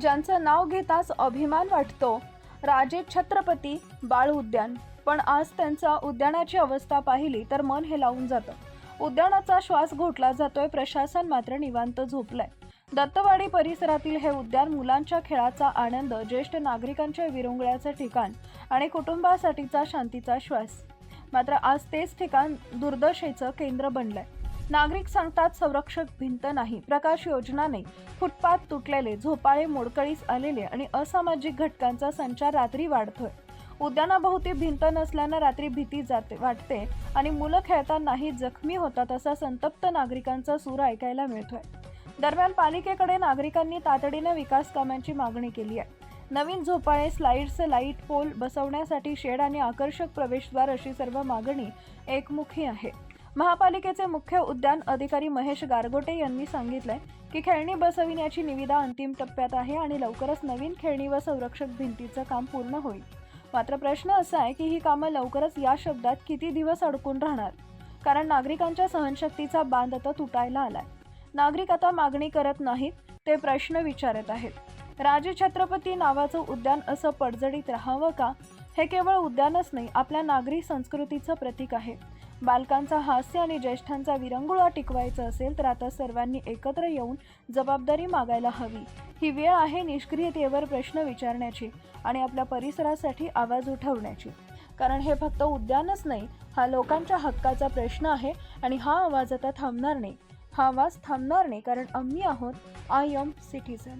ज्यांचं नाव घेताच अभिमान वाटतो. राजे छत्रपती बाळ उद्यान. पण आज त्यांचा उद्यानाची अवस्था पाहिली तर मन हे लावून जातं. उद्यानाचा श्वास घोटला जातोय प्रशासन मात्र निवांत झोपलंय. दत्तवाडी परिसरातील हे उद्यान मुलांच्या खेळाचा आनंद ज्येष्ठ नागरिकांच्या विरंगुळ्याचं ठिकाण आणि कुटुंबासाठीचा शांतीचा श्वास. मात्र आज तेच ठिकाण दुर्दशेचं केंद्र बनलंय. नागरिक सांगतात संरक्षक भिंत नाही. प्रकाश योजनाने फुटपाथ तुटलेले झोपाळे मोडकळीस आलेले आणि असामाजिक घटकांचा संचार रात्री वाढतोय. उद्यानाभोवती भिंत नसल्यानं रात्री भीती जाते वाटते आणि मुलं खेळतानाही जखमी होतात असा संतप्त नागरिकांचा सूर ऐकायला मिळतोय. दरम्यान पालिकेकडे नागरिकांनी तातडीनं विकास कामांची मागणी केली आहे. नवीन झोपाळे स्लाइड्स लाइट पोल बसवण्यासाठी शेड आणि आकर्षक प्रवेशद्वार अशी सर्व मागणी एकमुखी आहे. महापालिकेचे मुख्य उद्यान अधिकारी महेश गारगोटे यांनी सांगितलंय की खेळणी बसविण्याची निविदा अंतिम टप्प्यात आहे आणि लवकरच नवीन खेळणी व संरक्षक भिंतीचं काम पूर्ण होईल. मात्र प्रश्न असा आहे की ही कामं लवकरच या शब्दात किती दिवस अडकून राहणार? कारण नागरिकांच्या सहनशक्तीचा बांध आता तुटायला आलाय. नागरिक आता मागणी करत नाहीत ते प्रश्न विचारत आहेत. राजे छत्रपती नावाचं उद्यान असं पडझडीत राहावं का? हे केवळ उद्यानच नाही आपल्या नागरी संस्कृतीचं प्रतीक आहे. बालकांचा हास्य आणि ज्येष्ठांचा विरंगुळा टिकवायचा असेल तर आता सर्वांनी एकत्र येऊन जबाबदारी मागायला हवी. ही वेळ आहे निष्क्रियतेवर प्रश्न विचारण्याची आणि आपल्या परिसरासाठी आवाज उठवण्याची. कारण हे फक्त उद्यानच नाही हा लोकांच्या हक्काचा प्रश्न आहे आणि हा आवाज आता थांबणार नाही. हा आवाज थांबणार नाही कारण आम्ही आहोत आय एम सिटीजन